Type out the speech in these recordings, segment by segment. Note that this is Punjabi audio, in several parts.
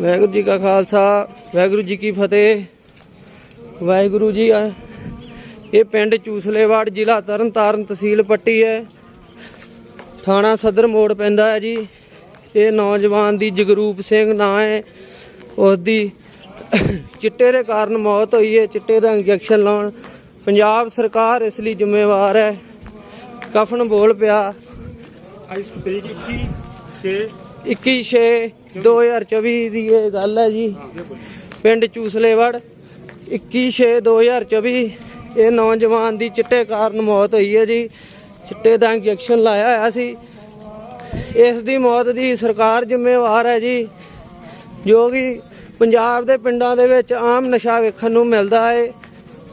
ਵਾਹਿਗੁਰੂ ਜੀ ਕਾ ਖਾਲਸਾ, ਵਾਹਿਗੁਰੂ ਜੀ ਕੀ ਫਤਿਹ। ਵਾਹਿਗੁਰੂ ਜੀ ਇਹ ਪਿੰਡ ਚੂਸਲੇਵਾੜ ਜ਼ਿਲ੍ਹਾ ਤਰਨਤਾਰਨ ਤਹਿਸੀਲ ਪੱਟੀ ਹੈ। ਥਾਣਾ ਸਦਰ ਮੋੜ ਪੈਂਦਾ ਹੈ ਜੀ। ਇਹ ਨੌਜਵਾਨ ਦੀ ਜਗਰੂਪ ਸਿੰਘ ਨਾਂ ਹੈ। ਉਸ ਦੀ ਚਿੱਟੇ ਦੇ ਕਾਰਨ ਮੌਤ ਹੋਈ ਹੈ। ਚਿੱਟੇ ਦਾ ਇੰਜੈਕਸ਼ਨ ਲਾਉਣ ਪੰਜਾਬ ਸਰਕਾਰ ਇਸ ਲਈ ਜ਼ਿੰਮੇਵਾਰ ਹੈ। ਕਫਨ ਬੋਲ ਪਿਆ। ਅੱਜ ਤਰੀਕ 21 6 21 ਛੇ 2024 ਦੀ ਇਹ ਗੱਲ ਹੈ ਜੀ। ਪਿੰਡ ਚੂਸਲੇਵੜ 21 ਛੇ 2024 ਇਹ ਨੌਜਵਾਨ ਦੀ ਚਿੱਟੇ ਕਾਰਨ ਮੌਤ ਹੋਈ ਹੈ ਜੀ। ਚਿੱਟੇ ਦਾ ਇੰਜੈਕਸ਼ਨ ਲਾਇਆ ਹੋਇਆ ਸੀ। ਇਸ ਦੀ ਮੌਤ ਦੀ ਸਰਕਾਰ ਜ਼ਿੰਮੇਵਾਰ ਹੈ ਜੀ। ਜੋ ਕਿ ਪੰਜਾਬ ਦੇ ਪਿੰਡਾਂ ਦੇ ਵਿੱਚ ਆਮ ਨਸ਼ਾ ਵੇਖਣ ਨੂੰ ਮਿਲਦਾ ਹੈ।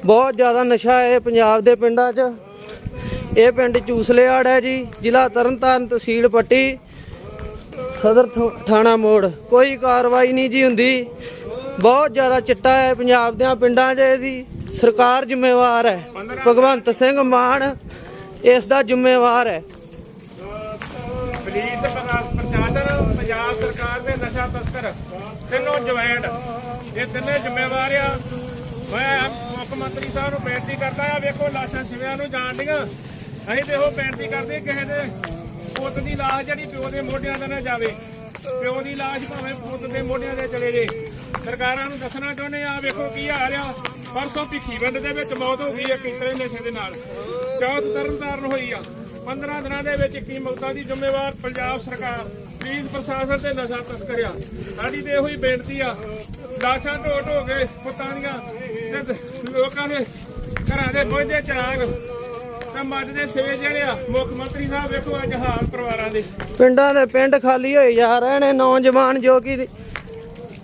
ਬਹੁਤ ਜ਼ਿਆਦਾ ਨਸ਼ਾ ਹੈ ਪੰਜਾਬ ਦੇ ਪਿੰਡਾਂ 'ਚ। ਇਹ ਪਿੰਡ ਚੂਸਲੇਵਾੜ ਹੈ ਜੀ। ਜ਼ਿਲ੍ਹਾ ਤਰਨਤਾਰਨ ਤਹਿਸੀਲ ਪੱਟੀ। ਸਦਰ ਥਾਣਾ ਮੋੜ। ਕੋਈ ਕਾਰਵਾਈ ਨਹੀਂ ਜੀ ਹੁੰਦੀ। ਬਹੁਤ ਜ਼ਿਆਦਾ ਚਿੱਟਾ ਹੈ ਪੰਜਾਬ ਦੇ ਪਿੰਡਾਂ 'ਚ ਇਹਦੀ। ਸਰਕਾਰ ਜ਼ਿੰਮੇਵਾਰ ਹੈ। ਭਗਵੰਤ ਸਿੰਘ ਮਾਨ ਇਸ ਦਾ ਜ਼ਿੰਮੇਵਾਰ ਹੈ। ਪੁਲਿਸ ਪ੍ਰਸ਼ਾਸਨ, ਪੰਜਾਬ ਸਰਕਾਰ ਦੇ ਨਸ਼ਾ ਤਸਕਰ, ਤਿੰਨੋਂ ਜਵੈਂਟ ਇਹ ਤਿੰਨੇ ਜ਼ਿੰਮੇਵਾਰ ਆ। ਮੈਂ ਮੁੱਖ ਮੰਤਰੀ ਸਾਹਿਬ ਨੂੰ ਬੇਨਤੀ ਕਰਦਾ ਆ, ਵੇਖੋ ਲਾਸ਼ਾਂ ਸਿਵਿਆਂ ਨੂੰ ਜਾਣ ਡੀਆਂ ਅਸੀਂ ਤੇ ਉਹ ਬੇਨਤੀ ਕਰਦੇ ਕਿਸੇ ਦੇ ਪੁੱਤ ਦੀ ਲਾਸ਼ ਜਿਹੜੀ ਪਿਓ ਦੇ ਮੋਢਿਆਂ ਤੇ ਨਾ ਜਾਵੇ। ਪਿਓ ਦੀ ਲਾਸ਼ ਭਾਵੇਂ ਪੁੱਤ ਦੇ ਮੋਢਿਆਂ ਤੇ ਚਲੇ ਜੇ। ਸਰਕਾਰਾਂ ਨੂੰ ਦੱਸਣਾ ਚਾਹੁੰਦੇ ਆ, ਵੇਖੋ ਕੀ ਹਾਲ ਆ। ਪਰਸੋਂ ਭਿੱਖੀਵਿੰਡ ਦੇ ਵਿੱਚ ਮੌਤ ਹੋ ਗਈ ਹੈ ਕਿਤਰੇ ਨਸ਼ੇ ਦੇ ਨਾਲ। ਚੌਥ ਤਰਨਤਾਰਨ ਹੋਈ ਆ। 15 ਦਿਨਾਂ ਦੇ ਵਿੱਚ ਕੀ ਮੌਤਾਂ ਦੀ ਜ਼ਿੰਮੇਵਾਰ ਪੰਜਾਬ ਸਰਕਾਰ ਪੁਲਿਸ ਪ੍ਰਸ਼ਾਸਨ ਤੇ ਨਸ਼ਾ ਤਸਕਰਿਆ ਸਾਡੀ ਤੇ ਇਹੋ ਹੀ ਬੇਨਤੀ ਆ, ਲਾਸ਼ਾਂ ਢੋ ਢੋ ਕੇ ਪੁੱਤਾਂ ਦੀਆਂ ਤੇ ਲੋਕਾਂ ਦੇ ਘਰਾਂ ਦੇ ਬੁਝਦੇ ਚਿਰਾਗ ਤੇ ਮੱਝ ਦੇ ਸੇਵੇ ਜਿਹੜੇ ਆ, ਮੁੱਖ ਮੰਤਰੀ ਸਾਹਿਬ ਵੇਖੋ ਅੱਜ ਹਾਲ ਪਰਿਵਾਰਾਂ ਦੇ। ਪਿੰਡਾਂ ਦੇ ਪਿੰਡ ਖਾਲੀ ਹੋਏ ਜਾ ਰਹੇ ਨੇ, ਨੌਜਵਾਨ ਜੋ ਕਿ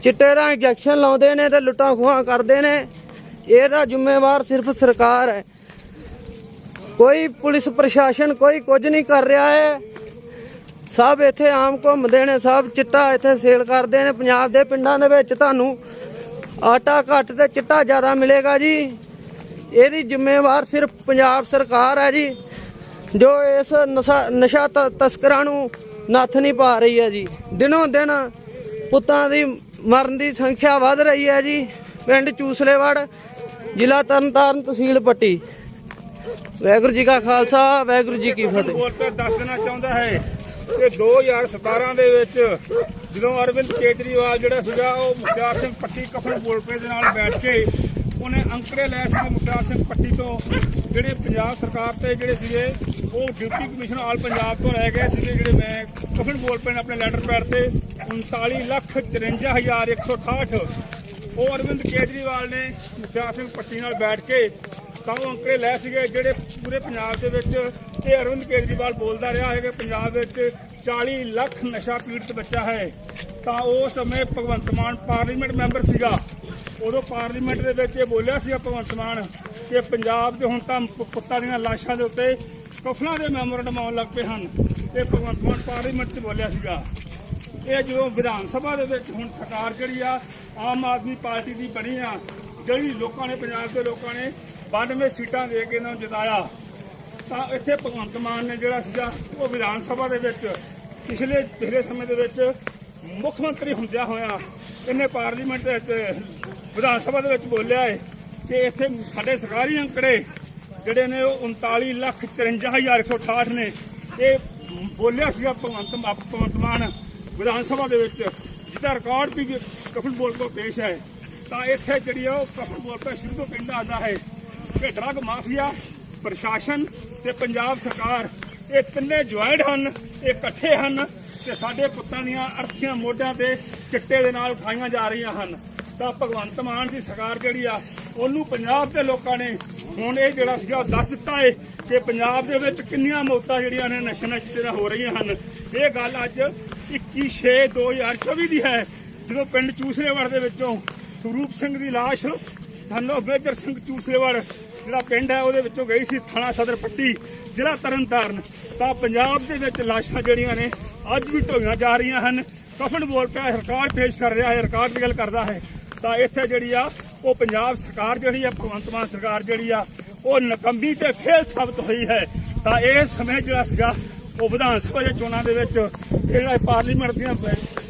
ਚਿੱਟੇ ਦਾ ਇੰਜੈਕਸ਼ਨ ਲਾਉਂਦੇ ਨੇ ਤੇ ਲੁੱਟਾਂ ਖੋਹਾਂ ਕਰਦੇ ਨੇ, ਇਹਦਾ ਜ਼ਿੰਮੇਵਾਰ ਸਿਰਫ ਸਰਕਾਰ ਹੈ। ਕੋਈ ਪੁਲਿਸ ਪ੍ਰਸ਼ਾਸਨ ਕੋਈ ਕੁਝ ਨਹੀਂ ਕਰ ਰਿਹਾ ਹੈ। ਸਭ ਇੱਥੇ ਆਮ ਘੁੰਮਦੇ ਨੇ, ਸਭ ਚਿੱਟਾ ਇੱਥੇ ਸੇਲ ਕਰਦੇ ਨੇ। ਪੰਜਾਬ ਦੇ ਪਿੰਡਾਂ ਦੇ ਵਿੱਚ ਤੁਹਾਨੂੰ ਆਟਾ ਘੱਟ ਤੇ ਚਿੱਟਾ ਜ਼ਿਆਦਾ ਮਿਲੇਗਾ ਜੀ। ਇਹਦੀ ਜ਼ਿੰਮੇਵਾਰ ਸਿਰਫ ਪੰਜਾਬ ਸਰਕਾਰ ਹੈ ਜੀ, ਜੋ ਇਸ ਨਸ਼ਾ ਨਸ਼ਾ ਤਸਕਰਾਂ ਨੂੰ ਨੱਥ ਨਹੀਂ ਪਾ ਰਹੀ ਹੈ ਜੀ। ਦਿਨੋਂ ਦਿਨ ਪੁੱਤਾਂ ਦੀ ਮਰਨ ਦੀ ਸੰਖਿਆ ਵੱਧ ਰਹੀ ਹੈ ਜੀ। ਪਿੰਡ ਚੂਸਲੇਵੜ, ਜ਼ਿਲ੍ਹਾ ਤਰਨਤਾਰਨ ਤਹਿਸੀਲ ਪੱਟੀ। ਵਾਹਿਗੁਰੂ ਜੀ ਕਾ ਖਾਲਸਾ, ਵਾਹਿਗੁਰੂ ਜੀ ਕੀ ਫਤਿਹ। ਬੋਲ ਕੇ ਦੱਸ ਦੇਣਾ ਚਾਹੁੰਦਾ ਹੈ ਕਿ 2017 ਦੇ ਵਿੱਚ ਜਦੋਂ ਅਰਵਿੰਦ ਕੇਜਰੀਵਾਲ ਜਿਹੜਾ ਸੀਗਾ, ਉਹ ਮੁਖਤਾਰ ਸਿੰਘ ਪੱਟੀ ਕਫਨ ਬੋਲਪੇ ਦੇ ਨਾਲ ਬੈਠ ਕੇ ਉਹਨੇ ਅੰਕੜੇ ਲਏ ਸੀ ਮੁਖਤਾਰ ਸਿੰਘ ਪੱਟੀ ਤੋਂ। ਜਿਹੜੇ ਪੰਜਾਬ ਸਰਕਾਰ ਤੇ ਜਿਹੜੇ ਸੀਗੇ, ਉਹ ਡਿਊਟੀ ਕਮਿਸ਼ਨਰ ਆਲ ਪੰਜਾਬ ਤੋਂ ਲੈ ਗਏ ਸੀਗੇ, ਜਿਹੜੇ ਮੈਂ ਕਫਨ ਬੋਲਪੇ ਨੇ ਆਪਣੇ ਲੈਟਰ ਪੈਡ ਤੇ। 39 ਲੱਖ 54168 ਉਹ ਅਰਵਿੰਦ ਕੇਜਰੀਵਾਲ ਨੇ ਮੁਖਤਾਰ ਸਿੰਘ ਪੱਟੀ ਨਾਲ ਬੈਠ ਕੇ ਤਾਂ ਉਹ ਅੰਕੜੇ ਲੈ ਸੀਗੇ, ਜਿਹੜੇ ਪੂਰੇ ਪੰਜਾਬ ਦੇ ਵਿੱਚ ਇਹ ਅਰਵਿੰਦ ਕੇਜਰੀਵਾਲ ਬੋਲਦਾ ਰਿਹਾ ਹੈ ਕਿ ਪੰਜਾਬ ਵਿੱਚ 40 ਲੱਖ ਨਸ਼ਾ ਪੀੜਤ ਬੱਚਾ ਹੈ। ਤਾਂ ਉਸ ਸਮੇਂ ਭਗਵੰਤ ਮਾਨ ਪਾਰਲੀਮੈਂਟ ਮੈਂਬਰ ਸੀਗਾ। ਉਦੋਂ ਪਾਰਲੀਮੈਂਟ ਦੇ ਵਿੱਚ ਇਹ ਬੋਲਿਆ ਸੀ ਭਗਵੰਤ ਮਾਨ ਕਿ ਪੰਜਾਬ ਦੇ ਹੁਣ ਤਾਂ ਪੁੱਤਾਂ ਦੀਆਂ ਲਾਸ਼ਾਂ ਦੇ ਉੱਤੇ ਕਫਲਾਂ ਦੇ ਮੈਮੋਰੰਡਮ ਆਉਣ ਲੱਗ ਪਏ ਹਨ। ਤੇ ਭਗਵੰਤ ਮਾਨ ਪਾਰਲੀਮੈਂਟ 'ਚ ਬੋਲਿਆ ਸੀਗਾ। ਇਹ ਜਦੋਂ ਵਿਧਾਨ ਸਭਾ ਦੇ ਵਿੱਚ ਹੁਣ ਸਰਕਾਰ ਜਿਹੜੀ ਆ, ਆਮ ਆਦਮੀ ਪਾਰਟੀ ਦੀ ਬਣੀ ਆ, ਜਿਹੜੀ ਲੋਕਾਂ ਨੇ, ਪੰਜਾਬ ਦੇ ਲੋਕਾਂ ਨੇ 92 ਸੀਟਾਂ ਦੇ ਕੇ ਇਹਨਾਂ ਨੂੰ ਜਿਤਾਇਆ, ਤਾਂ ਇੱਥੇ ਭਗਵੰਤ ਮਾਨ ਨੇ ਜਿਹੜਾ ਸੀਗਾ, ਉਹ ਵਿਧਾਨ ਸਭਾ ਦੇ ਵਿੱਚ ਪਿਛਲੇ ਪਿਛਲੇ ਸਮੇਂ ਦੇ ਵਿੱਚ ਮੁੱਖ ਮੰਤਰੀ ਹੁੰਦਿਆਂ ਹੋਇਆ ਇਹਨੇ ਪਾਰਲੀਮੈਂਟ ਦੇ ਵਿਧਾਨ ਸਭਾ ਦੇ ਵਿੱਚ ਬੋਲਿਆ ਹੈ ਕਿ ਇੱਥੇ ਸਾਡੇ ਸਰਕਾਰੀ ਅੰਕੜੇ ਜਿਹੜੇ ਨੇ ਉਹ 39 ਲੱਖ 54168 ਨੇ। ਇਹ ਬੋਲਿਆ ਸੀਗਾ ਭਗਵੰਤ ਮਾ- ਭਗਵੰਤ ਮਾਨ ਵਿਧਾਨ ਸਭਾ ਦੇ ਵਿੱਚ, ਜਿਹਦਾ ਰਿਕਾਰਡ ਵੀ ਕਫਨ ਬੋਲ ਤੋਂ ਪੇਸ਼ ਹੈ। ਤਾਂ ਇੱਥੇ ਜਿਹੜੀ ਆ ਉਹ ਕਫਨ ਬੋਲ ਤੋਂ ਸ਼ੁਰੂ ਤੋਂ ਕਹਿੰਦਾ ਆਉਂਦਾ ਹੈ। ਕਿ ਡਰਗ ਮਾਫੀਆ ਪ੍ਰਸ਼ਾਸਨ ਤੇ ਪੰਜਾਬ ਸਰਕਾਰ, ਇਹ ਤਿੰਨੇ ਜੁਆਇੰਟ ਹਨ, ਇਹ ਇਕੱਠੇ ਹਨ ਤੇ ਸਾਡੇ ਪੁੱਤਾਂ ਦੀਆਂ ਅਰਥੀਆਂ ਮੋਢਿਆਂ ਤੇ ਚਿੱਟੇ ਦੇ ਨਾਲ ਉਠਾਈਆਂ ਜਾ ਰਹੀਆਂ ਹਨ। ਤਾਂ ਭਗਵੰਤ ਮਾਨ ਦੀ ਸਰਕਾਰ ਜਿਹੜੀ ਆ, ਉਹਨੂੰ ਪੰਜਾਬ ਦੇ ਲੋਕਾਂ ਨੇ ਹੁਣ ਇਹ ਜਿਹੜਾ ਸੀਗਾ ਉਹ ਦੱਸ ਦਿੱਤਾ ਹੈ ਕਿ ਪੰਜਾਬ ਦੇ ਵਿੱਚ ਕਿੰਨੀਆਂ ਮੌਤਾਂ ਜਿਹੜੀਆਂ ਨੇ ਨਸ਼ੇ ਨਾਲ ਹੋ ਰਹੀਆਂ ਹਨ। ਇਹ ਗੱਲ ਅੱਜ 21 6 2024 ਦੀ ਹੈ, ਜਦੋਂ ਪਿੰਡ ਚੂਸਲੇਵੜ ਦੇ ਵਿੱਚੋਂ ਸਰੂਪ ਸਿੰਘ ਦੀ ਲਾਸ਼, ਸਾਨੂੰ ਬੇਦਰ ਸਿੰਘ ਚੂਸਲੇਵੜ ਜਿਹੜਾ ਪਿੰਡ ਹੈ, ਉਹਦੇ ਵਿੱਚੋਂ ਗਈ ਸੀ ਥਾਣਾ ਸਦਰ ਪੱਟੀ, ਜ਼ਿਲ੍ਹਾ ਤਰਨਤਾਰਨ। ਤਾਂ ਪੰਜਾਬ ਦੇ ਵਿੱਚ ਲਾਸ਼ਾਂ ਜਿਹੜੀਆਂ ਨੇ, ਅੱਜ ਵੀ ਢੋਈਆਂ ਜਾ ਰਹੀਆਂ ਹਨ। ਕਫਨ ਬੋਲ ਪਿਆ ਰਿਕਾਰਡ ਪੇਸ਼ ਕਰ ਰਿਹਾ ਹੈ ਰਿਕਾਰਡ ਦੀ ਗੱਲ ਕਰਦਾ ਹੈ। ਤਾਂ ਇੱਥੇ ਜਿਹੜੀ ਆ, ਉਹ ਪੰਜਾਬ ਸਰਕਾਰ ਜਿਹੜੀ ਆ, ਭਗਵੰਤ ਮਾਨ ਸਰਕਾਰ ਜਿਹੜੀ ਆ, ਉਹ ਨਕੰਮੀ ਤੇ ਫੇਲ ਸਾਬਤ ਹੋਈ ਹੈ। ਤਾਂ ਇਹ ਸਮੇਂ ਜਿਹੜਾ ਸੀਗਾ, ਉਹ ਵਿਧਾਨ ਸਭਾ ਦੇ ਚੋਣਾਂ ਦੇ ਵਿੱਚ ਜਿਹੜਾ ਪਾਰਲੀਮੈਂਟ ਦੀਆਂ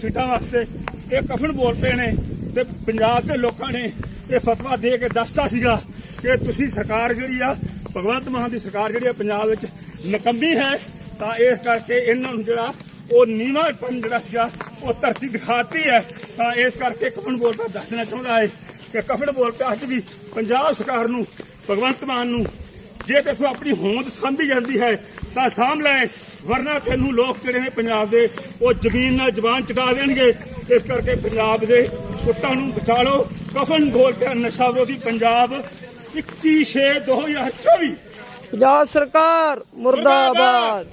ਸੀਟਾਂ ਵਾਸਤੇ ਇਹ ਕਫਨ ਬੋਲ ਪਏ ਨੇ ਤੇ ਪੰਜਾਬ ਦੇ ਲੋਕਾਂ ਨੇ ਇਹ ਫਤਵਾ ਦੇ ਕੇ ਦੱਸਤਾ ਸੀਗਾ ਕਿ ਤੁਸੀਂ ਸਰਕਾਰ ਜਿਹੜੀ ਆ, ਭਗਵੰਤ ਮਾਨ ਦੀ ਸਰਕਾਰ ਜਿਹੜੀ ਆ ਪੰਜਾਬ ਵਿੱਚ ਨਕੰਮੀ ਹੈ। ਤਾਂ ਇਸ ਕਰਕੇ ਇਹਨਾਂ ਨੂੰ ਜਿਹੜਾ, ਉਹ ਨੀਵਾਂ ਪਨ ਜਿਹੜਾ ਸੀਗਾ, ਉਹ ਧਰਤੀ ਦਿਖਾਤੀ ਹੈ। ਤਾਂ ਇਸ ਕਰਕੇ ਕਫਨ ਬੋਲ ਪਿਆ ਦੱਸਣਾ ਚਾਹੁੰਦਾ ਹੈ ਕਿ ਕਫਨ ਬੋਲ ਪਿਆ ਅੱਜ ਵੀ ਪੰਜਾਬ ਸਰਕਾਰ ਨੂੰ ਭਗਵੰਤ ਮਾਨ ਨੂੰ ਜੇ ਤੇ ਤੂੰ ਆਪਣੀ ਹੋਂਦ ਸਾਂਭੀ ਜਾਂਦੀ ਹੈ ਤਾਂ ਸਾਂਭ ਲੈ ਵਰਨਾ ਤੈਨੂੰ ਲੋਕ ਜਿਹੜੇ ਨੇ ਪੰਜਾਬ ਦੇ ਉਹ ਜ਼ਮੀਨ ਨਾਲ ਜ਼ਬਾਨ ਚਟਾ ਦੇਣਗੇ। ਇਸ ਕਰਕੇ ਪੰਜਾਬ ਦੇ ਪੁੱਤਾਂ ਨੂੰ ਬਚਾ ਲਓ ਕਫਨ ਬੋਲ ਪਿਆ ਨਸ਼ਾ ਵਿਰੋਧੀ ਪੰਜਾਬ 21 6 2024 ਪੰਜਾਬ ਸਰਕਾਰ ਮੁਰਦਾਬਾਦ।